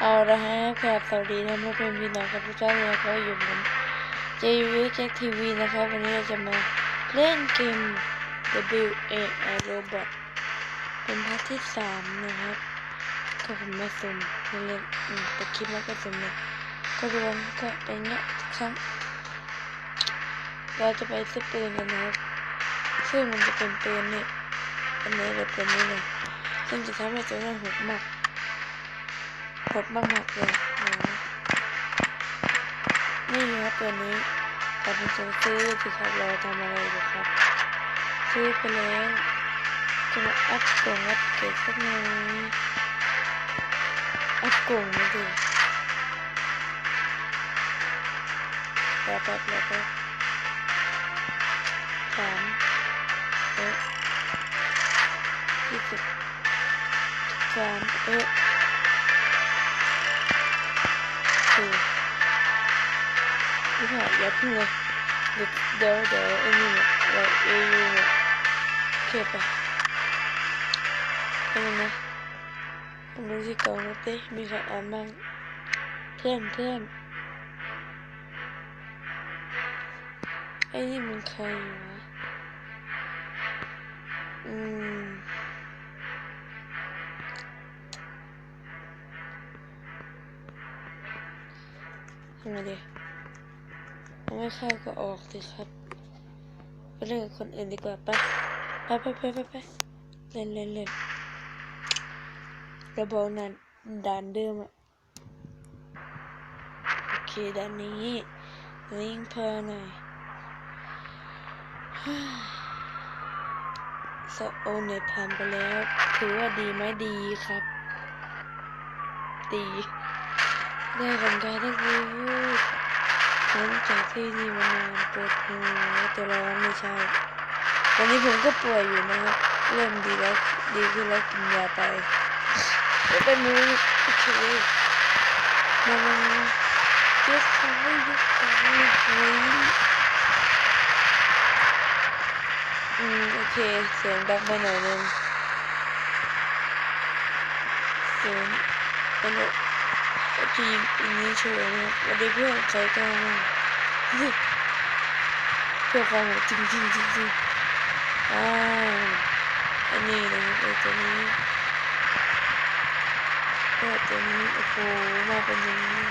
เอาละฮะครับสวัสดีนะเพื่อนๆพี่น้องครับทุกท่านเลยเขาอยู่ผม JV Jack TV นะครับวันนี้เราจะมาเล่นเกม W A R Robot เป็นพาร์ทที่สามนะครับก็ผมมาสุ่มเล่นแต่คลิปแล้วก็สุ่มเลยก็รวมก็อย่างเงี้ยครั้งเราจะไปซื้อปืนกันนะครับซึ่งมันจะเป็นปืนเนี่ยอันนี้เลยปืนนี้เลยซึ่งจะทำให้ตัวเราหดมาก หดมากๆเลยนะนี่ครับตัวนี้แต่เป็นจะซื้อสิครับเราทำอะไรอยู่ครับ ซื้อไปแล้วจะมาอัพกล่องอัพเกรดสักหน่อยอัพกล่องมาดิแป๊บแป๊บแป๊บแป๊บสามเอ๊ะยี่สิบสามเอ๊ะ คือนี่ค่ะอย่าเพิ่งเลยเดี๋ยวเดี๋ยว เดี๋ยวไอ้นี่เนี่ยเราเอยูเนี่ยโอเคปะเป็นไงนะผมดูที่กล่องรถดิมีใครอ่านบ้างเพื่อนเพื่อนไอ้นี่มันใครอยู่วไม่เข้าก็ออกสิครับ ไปเล่นกับคนอื่นดีกว่าไปไปไปไปไปไปเล่นเล่นเล่นระบบนั้นด่านเดิมอะโอเคด่านนี้ลิงเพอหน่อยสโอเน็ตผ่านไปแล้ว ถือว่าดีไหมดีครับ ดี ได้ผลการได้คือหลังจากที่นี่มานานปวดหัวแต่ร้อนไม่ใช่ตอนนี้ผมก็ป่วยอยู่นะครับเริ่มดีแล้วดีขึ้นแล้วกินยาไปแล้วเป็นมือโอเคมามามาเยกซ้ายเยกซ้ายเฮ้ยอืมโอเคเสียงดังไปหน่อยนึงเสียงเป็นแบบ ทีมอันนี้เฉยนะครับวันนี้เพื่อนใครกล้ามาเฮ้ยเพื่อความจริงจริงจริงจริงอ่าอันนี้นะครับไอ้ตัวนี้ก็ตัวนี้โอ้โหมาเป็นอย่างนี้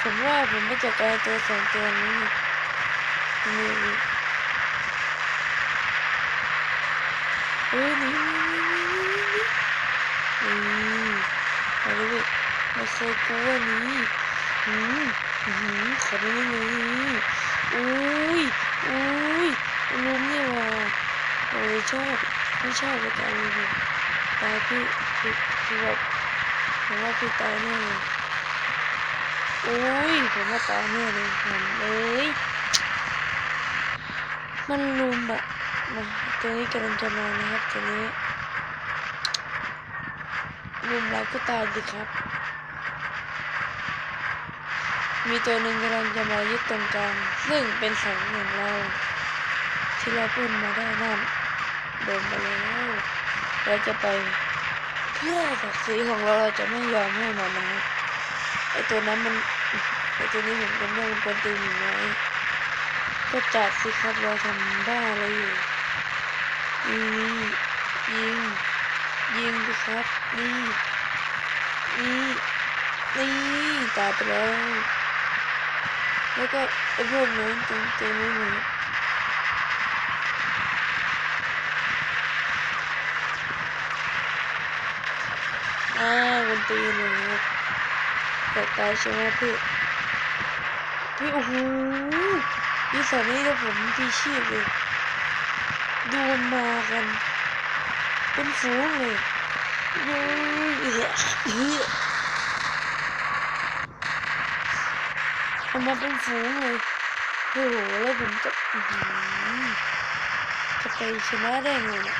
ผมว่าผมไม่จัดการตัวสองตัวนี้นี่เฮ้ยนี่นี่นี่นี่นี่นี่นี่เอาเลย มาใส่กูอันนี้อืมอืมขอได้ไหมอุ้ยอุ้ยลุมนี่ว่ะโอ้ยชอบไม่ชอบเลยตายเลยตายพี่พี่พี่แบบผมว่าพี่ตายแน่เลยโอ้ยผมว่าตายแน่เลยผมเอ้ยมันลุมอะมาตัวนี้กำลังจะมานะครับตัวนี้รุมเราก็ตายดีครับ มีตัวหนึ่งกำลังจะมายึดตรงกลาง ซึ่งเป็นสองของเรา ที่เราพุ่นมาได้นั่นโดนไปแล้วเราจะไปเพื่อศักดิ์ศรีของเราเราจะไม่ยอมให้มันนะไอตัวนั้นมันไอตัวนี้ผมเป็นเรื่องคนตีนอยู่ไหมก็จัดสิครับเราทำบ้าอะไรอยู่นี่ยิงยิงดิครับนี่นี่นี่ตายไปแล้ว แล้วก็ไอ้พวกนู้นตรงตัวนู้นนี่อ่ามันตีหนูครับแต่ตายใช่ไหมพี่พี่โอ้โหนี่สอนนี้แล้วผมพีชีพเลยดูมันมากัน เป็นฝูงเลยเยเฮ้ ยเฮ้ยเอามาเป็นฝูงเลยโอ้โหแล้วผมจะจะไปชนะได้ไงเนี่ย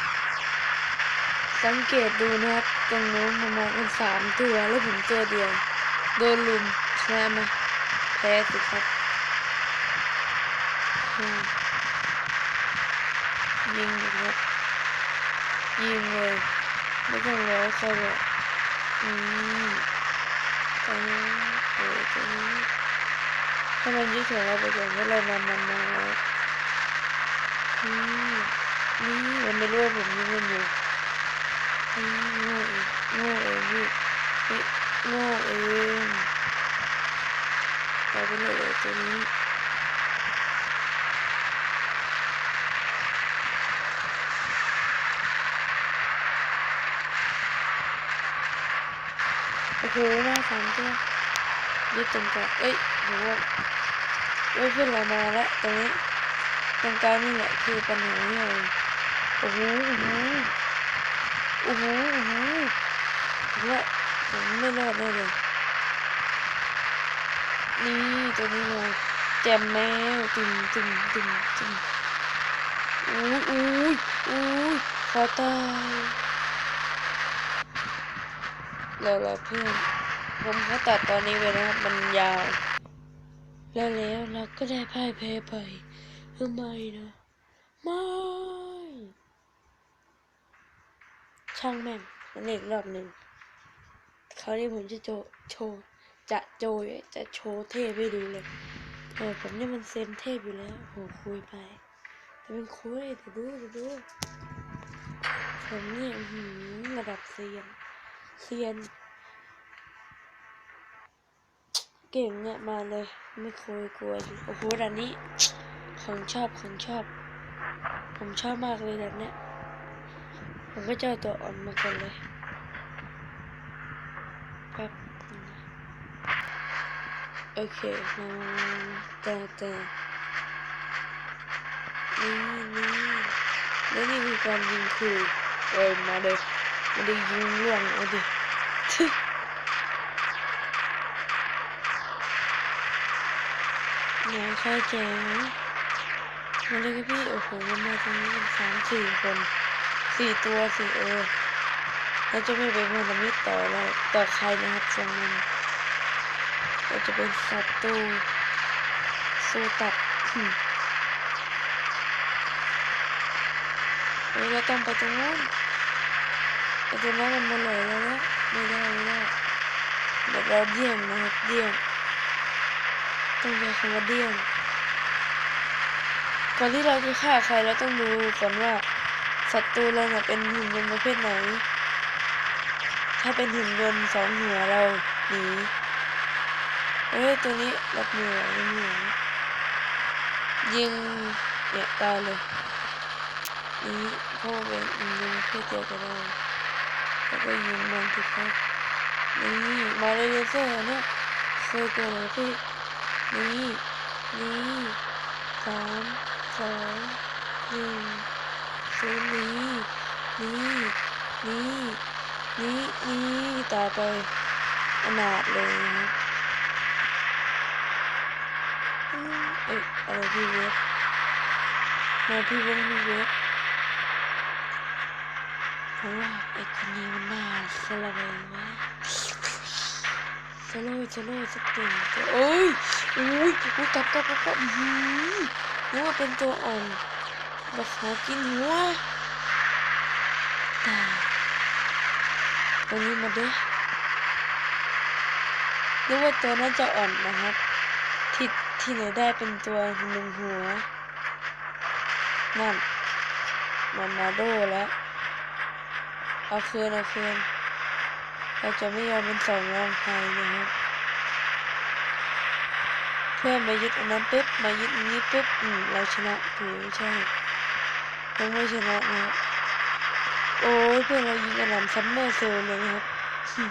สังเกตดูนะครับตรงโน้นมันมากันสามตัวแล้วผมตัวเดียวโดนลุมชนะไหมแพ้สิครับยิงเลยครับยิงเลยไม่ต้องรอใครหรอกอืมตอนนี้โอ้ยตอนนี้ ถ้ามันยึดของเราไปก่อนถ้าเรานำมันมาแล้วอืมนี่มันไม่รู้ว่าผมยึดมันอยู่อืมโง่เองโง่เองพี่เฮ้ยโง่เองไปไปเลยตัวนี้โอ้โหมาสามตัวยึดตรงกลางเอ้ยโหเอ้ย เพื่อนเรามาแล้วตรงนี้ตรงกลางนี่แหละคือปัญหาเนี่องโอ้โหโอ้โหโอ้โหโอ้โหผมว่าผมไม่รอดแน่เลยนี่ตัวนี้มาแจมแมวตึงตึงตึงตึงอุ้ยอุ้ยอุ้ยขอตายเราเราเพื่อนผมขอตัดตอนนี้ไปนะครับมันยาว แล้วแล้วเราก็ได้พ่ายแพ้ไปทำไมนะไม่ช่างแม่งมันเอกรอบหนึ่งคราวนี้ผมจะโจโชว์จะโจยจะโชว์เทพให้ดูเลยเออผมเนี่ยมันเซมเทพอยู่แล้วโหคุยไป แต่เป็นคุยแต่ดูแต่ดูผมเนี่ยหืระดับเซียนเซียน เก่งเนี่ยมาเลย ไม่เคยกลัวโอ้โหด่านนี้ของชอบของชอบ ผมชอบมากเลยด่านเนี้ยผมก็เจอาตัวอ่อนมาก่อนเลยแป๊บโอเคมาแต่แต่นี่นี่แล้วนี่คือการยิงคือเอ้ยมาเด็กมาได้ยิงล่วงเอาดิ ไหนใครแจ๋วมาเลยครับพี่ โอ้โหมันมาตรงนี้กันสามสี่คนสี่ตัวสี่เออเราจะไม่เป็นพันธมิตรต่อแล้วต่อใครนะครับทรงนั้นเราจะเป็นศัตรูสู้ตัดหึเฮ้ยเราต้องไปตรงนู้นไปตรงนั้นมันมาเลยแล้วนะไม่ได้ไม่ได้เดี๋ยวเราเดี่ยงนะครับเดี่ยง ต้องใช้คำว่าเดี่ยงก่อนที่เราจะฆ่าใครเราต้องดูก่อนว่าศัตรูเราเนี่ยเป็นหุ่นยนต์ประเภทไหน ถ้าเป็นหุ่นยนต์สองหัวเราหนีเอ้ยตัวนี้รับมือไหวรับมือไหวยิงเนี่ยตายเลยนี่เพราะว่าเป็นหุ่นยนต์ประเภทเดียวกับเราแล้วก็ยิงมันสิครับนี่มาเลยเลเซอร์เนี่ยเคยเกิดอะไรพี่ นี่นี่สามสองหนึ่งศูนย์นี้นี่นี่นี่นี่ตายไปอนาถเลยนะครับอืมเอ้ยอะไรพี่เวฟมาพี่วงพี่เวฟเพราะว่าไอ้คนนี้มันน่าสละเลยไหมสโลว์สโลว์สักตัวตัวโอ้ย อุ้ยอุ้ยกลับกลับกลับกลับอื้อหือนึกว่าเป็นตัวอ่อนมาขอกินหัวตายตัวนี้มาด้วยนึกว่าตัวน่าจะอ่อนนะครับ ที่ที่ไหนได้เป็นตัวหนึ่งหัว นั่นมันมาโดแล้วเอาคืนเอาคืนเราจะไม่ยอมเป็นสองรองใครนะครับ เพื่อนมายึดอันนั้นปุ๊บมายึดอันนี้ปุ๊บอืมเราชนะถือใช่ยังไม่ชนะนะครับโอ้ยเพื่อนเรายิงกระหน่ำซัมเมอร์เซลเลยนะครับอืม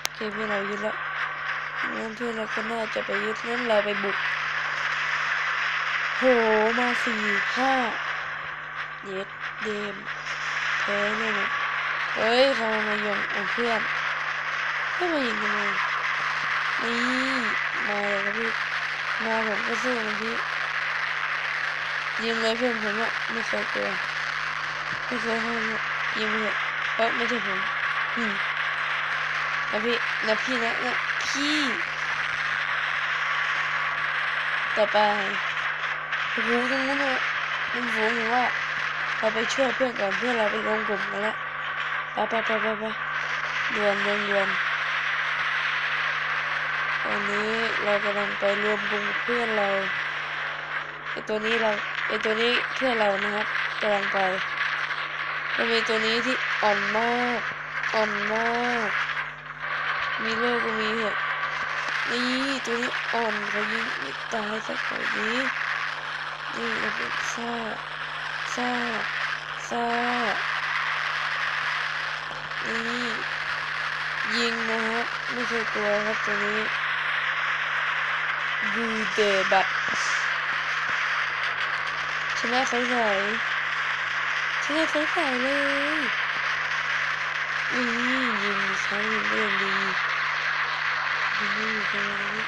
โอเคเพื่อนเรายึดแล้วงั้นเพื่อนเราก็น่าจะไปยึดงั้นเราไปบุกโหมาสี่ห้าเย็ดเดมแพ้เนี่ยนะเฮ้ยเขามายงเอาเพื่อนเพื่อนมายิงทำไม นี่มาเลยครับพี่มาผมก็สู้นะพี่ยิงเลยเพื่อนผมอะไม่เคยกลัวไม่เคยห้ามยิงเถอะเพราะไม่ใช่ผมอืมนะพี่นะพี่นะนะพี่ต่อไปโอ้ตรงนู้นอะมันโหงว่าเราไปช่วยเพื่อนก่อนเพื่อนเราไปลงกลุ่มกันแล้วไปไปไปไปไปด่วนด่วนด่วน ตอนนี้เรากำลังไปรวมกลุ่มเพื่อนเราไอตัวนี้เราไอตัวนี้เพื่อนเรานะครับกำลังไปมันมีตัวนี้ที่อ่อนมากอ่อนมาก มีโลกก็มีเหอะนี่ตัวนี้อ่อนเขายิงไม่ตายสักหน่อยนี้นี่มันเป็นซ่าซ่าซ่านี่ยิงนะครับไม่เคยกลัวครับตัวนี้ ดูเดบัตชนะใสใสชนะใสใสเลยนี่ยิงใช้ยิงได้อย่างดียิงไม่อยู่ตรงนี้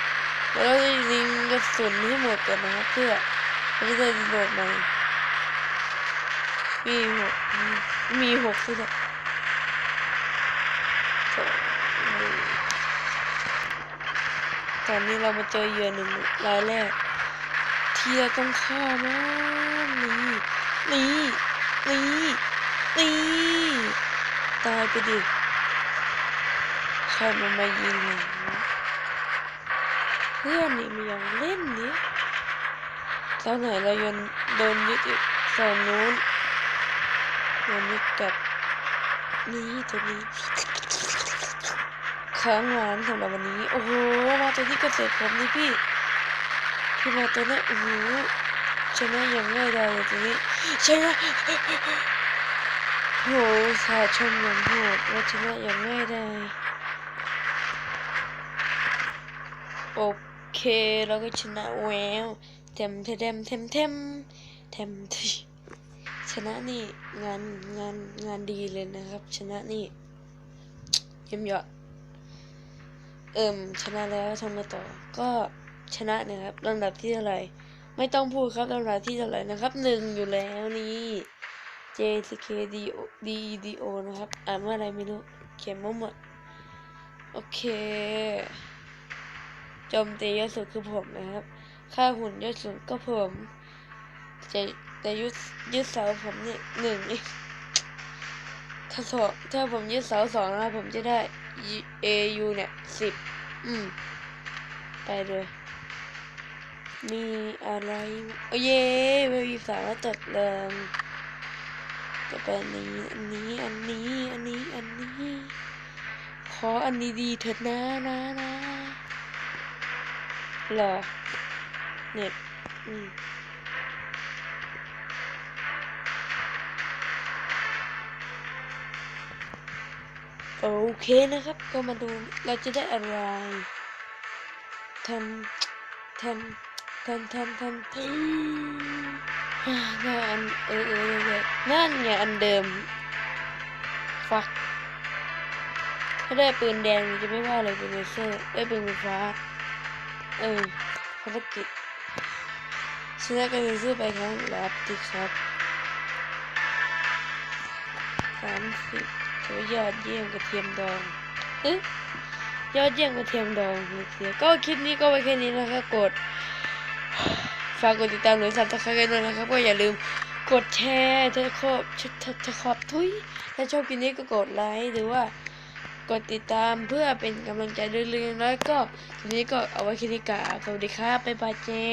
แล้วเราจะยิงกระสุนให้หมดก่อนนะครับเพื่อเราจะได้โหลดใหม่มีหกมีหกสิครับสองหนึ่ง ตอนนี้เรามาเจอเหยื่อหนึ่งรายแรก ที่เราต้องฆ่ามันนี่นี่นี่นี่ตายไปดิใครมันมายิงหนูเพื่อนนี่มันยังเล่นนี่ตอนไหนเรายนโดนยึดอีกฝั่งนู้นโดนยึดกับนี่ตัวนี้ ค้างานสำหรับวันนี้ โอ้โหมาตัวที่เกษตรผมนี่พี่พี่มาตัวนี้โอ้โหชนะย่างง่ายดายเลยตัวนี้ชนะโหสาชมย่างโหดว่าชนะย่างง่ายดายโอเคเราก็ชนะแววเต็มเต็มเต็มเต็มเต็มที่ชนะนี่งานงานงานดีเลยนะครับ ชนะนี่เยี่ยมยอด เอิ่มชนะแล้วทำไงต่อ ก็ชนะนะครับลำดับที่เท่าไหร่ไม่ต้องพูดครับลำดับที่เท่าไหร่นะครับหนึ่งอยู่แล้วนี่ JCK D D D O นะครับ อ่านว่าอะไรไม่รู้ เขียนมั่วหมด โอเคโจมตีเยอะสุดคือผมนะครับ ค่าหุ่นเยอะสุดก็ผมแต่แต่ยึดยึดเสาผมเนี่ยหนึ่งถ้าสองถ้าผมยึดเสาสองนะผมจะได้ A U เนี่ยสิบอืม ไปเลย มีอะไร โอ้เย่เวลยีสามารถตดเริงจะเป็นอันนี้อันนี้ อันนี้ อันนี้ อันนี้ ขออันนี้ดีๆเถิดนะนะนะหรอ เน็ตอืม โอเคนะครับ ก็มาดูเราจะได้อะไรทำทำทำทำทำงานเออเออเออนั่นไงอันเดิมฟักถ้าได้ปืนแดงจะไม่ว่าเลยปืนเลเซอร์ได้ปืนไฟฟ้าเออภารกิจชนะกันเลเซอร์ไปครั้งรับติครับสามสิบ ถือยอดเยี่ยมกระเทียมดองเอ๊ะยอดเยี่ยมกระเทียมดองเสียก็คลิปนี้ก็ไว้แค่นี้นะครับกดฝากกดติดตามหรือสับสไครต์กันด้วยนะครับ ก็อย่าลืมกดแชร์ถ้าชอบถ้าถ้าชอบทุยถ้าชอบคลิปนี้ก็กดไลค์หรือว่ากดติดตามเพื่อเป็นกำลังใจเรื่อยๆแล้วก็ทีนี้ก็เอาไว้แค่นี้ก่อนสวัสดีครับบ๊ายบายเจ้